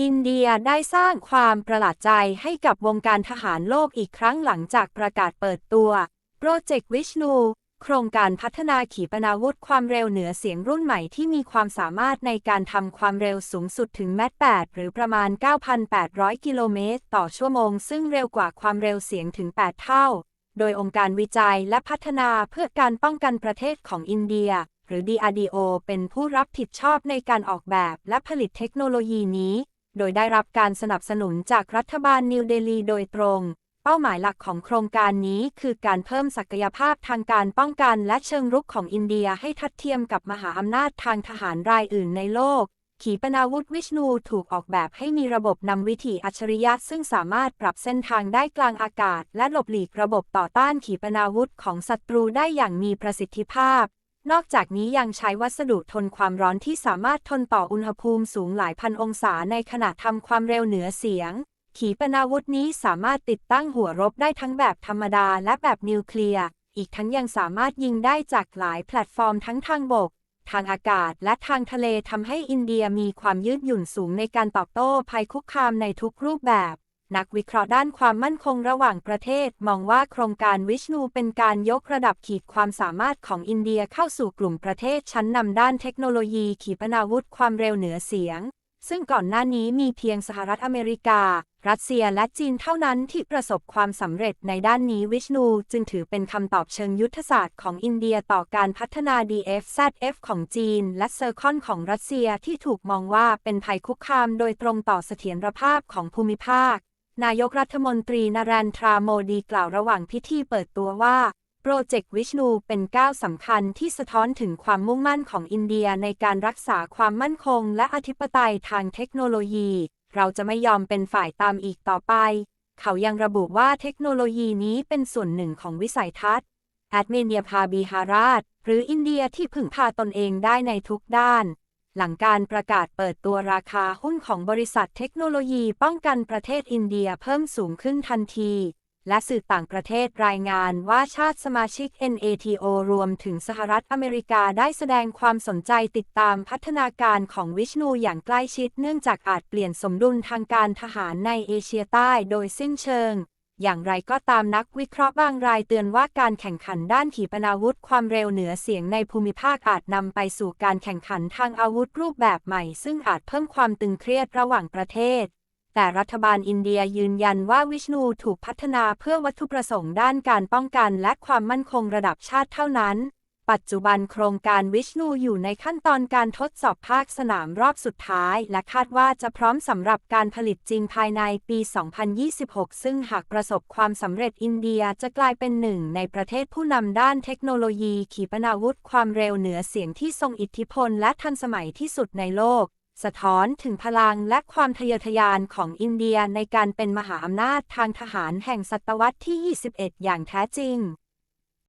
อินเดียได้สร้างความประหลาดใจให้กับวงการทหารโลกอีกครั้งหลังจากประกาศเปิดตัว โปรเจกต์วิชนูโครงการพัฒนาขีปนาวุธความเร็วเหนือเสียงรุ่นใหม่ที่มีความสามารถในการทำความเร็วสูงสุดถึงแมต8หรือประมาณ 9,800 กิโลเมตรต่อชั่วโมง ซึ่งเร็วกว่าความเร็วเสียงถึง 8 เท่า โดยองค์การวิจัยและพัฒนาเพื่อการป้องกันประเทศของอินเดีย หรือ DRDO เป็นผู้รับผิดชอบในการออกแบบและผลิตเทคโนโลยีนี้ โดยได้รับการสนับสนุนจากรัฐบาลนิวเดลีโดยตรง เป้าหมายหลักของโครงการนี้คือการเพิ่มศักยภาพทางการป้องกันและเชิงรุกของอินเดียให้ทัดเทียมกับมหาอำนาจทางทหารรายอื่นในโลก ขีปนาวุธวิชนูถูกออกแบบให้มีระบบนำวิถีอัจฉริยะซึ่งสามารถปรับเส้นทางได้กลางอากาศ และหลบหลีกระบบต่อต้านขีปนาวุธของศัตรูได้อย่างมีประสิทธิภาพ นอกจากนี้ยังใช้วัสดุทนความร้อนที่สามารถทนต่ออุณหภูมิสูงหลายพันองศาในขณะทำความเร็วเหนือเสียง ขีปนาวุธนี้สามารถติดตั้งหัวรบได้ทั้งแบบธรรมดาและแบบนิวเคลียร์อีกทั้งยังสามารถยิงได้จากหลายแพลตฟอร์มทั้งทางบก ทางอากาศและทางทะเลทำให้อินเดียมีความยืดหยุ่นสูงในการตอบโต้ภัยคุกคามในทุกรูปแบบ นักวิเคราะห์ด้านความมั่นคงระหว่างประเทศ มองว่าโครงการวิชนูเป็นการยกระดับขีดความสามารถของอินเดียเข้าสู่กลุ่มประเทศชั้นนำด้านเทคโนโลยีขีปนาวุธความเร็วเหนือเสียง ซึ่งก่อนหน้านี้มีเพียงสหรัฐอเมริกา รัสเซียและจีนเท่านั้นที่ประสบความสำเร็จในด้านนี้วิชนูจึงถือเป็นคำตอบเชิงยุทธศาสตร์ของอินเดียต่อการพัฒนา DFZF ของจีน และเซอร์คอนของรัสเซียที่ถูกมองว่าเป็นภัยคุกคามโดยตรงต่อเสถียรภาพของภูมิภาค นายกรัฐมนตรีนารันทราโมดีกล่าวระหว่างพิธีเปิดตัวว่า โปรเจกต์วิชนูเป็นก้าวสำคัญที่สะท้อนถึงความมุ่งมั่นของอินเดียในการรักษาความมั่นคง และอธิปไตยทางเทคโนโลยี เราจะไม่ยอมเป็นฝ่ายตามอีกต่อไป เขายังระบุว่าเทคโนโลยีนี้เป็นส่วนหนึ่งของวิสัยทัศน์แอดเมเนียพาบีฮาราช หรืออินเดียที่พึ่งพาตนเองได้ในทุกด้าน หลังการประกาศเปิดตัวราคาหุ้นของบริษัทเทคโนโลยีป้องกันประเทศอินเดียเพิ่มสูงขึ้นทันที และสื่อต่างประเทศรายงานว่าชาติสมาชิก NATO รวมถึงสหรัฐอเมริกาได้แสดงความสนใจติดตามพัฒนาการของวิชนูอย่างใกล้ชิดเนื่องจากอาจเปลี่ยนสมดุลทางการทหารในเอเชียใต้โดยสิ้นเชิง อย่างไรก็ตามนักวิเคราะห์บางรายเตือนว่าการแข่งขันด้านขีปนาวุธความเร็วเหนือเสียงในภูมิภาคอาจนำไปสู่การแข่งขันทางอาวุธรูปแบบใหม่ ซึ่งอาจเพิ่มความตึงเครียดระหว่างประเทศ แต่รัฐบาลอินเดียยืนยันว่าวิชนูถูกพัฒนาเพื่อวัตถุประสงค์ด้านการป้องกันและความมั่นคงระดับชาติเท่านั้น ปัจจุบันโครงการวิชนูอยู่ในขั้นตอนการทดสอบภาคสนามรอบสุดท้าย และคาดว่าจะพร้อมสำหรับการผลิตจริงภายในปี 2026 ซึ่งหากประสบความสำเร็จอินเดียจะกลายเป็นหนึ่งในประเทศผู้นำด้านเทคโนโลยีขีปนาวุธความเร็วเหนือเสียงที่ทรงอิทธิพลและทันสมัยที่สุดในโลก สะท้อนถึงพลังและความทะเยอทะยานของอินเดียในการเป็นมหาอำนาจทางทหารแห่งศตวรรษที่ 21 อย่างแท้จริง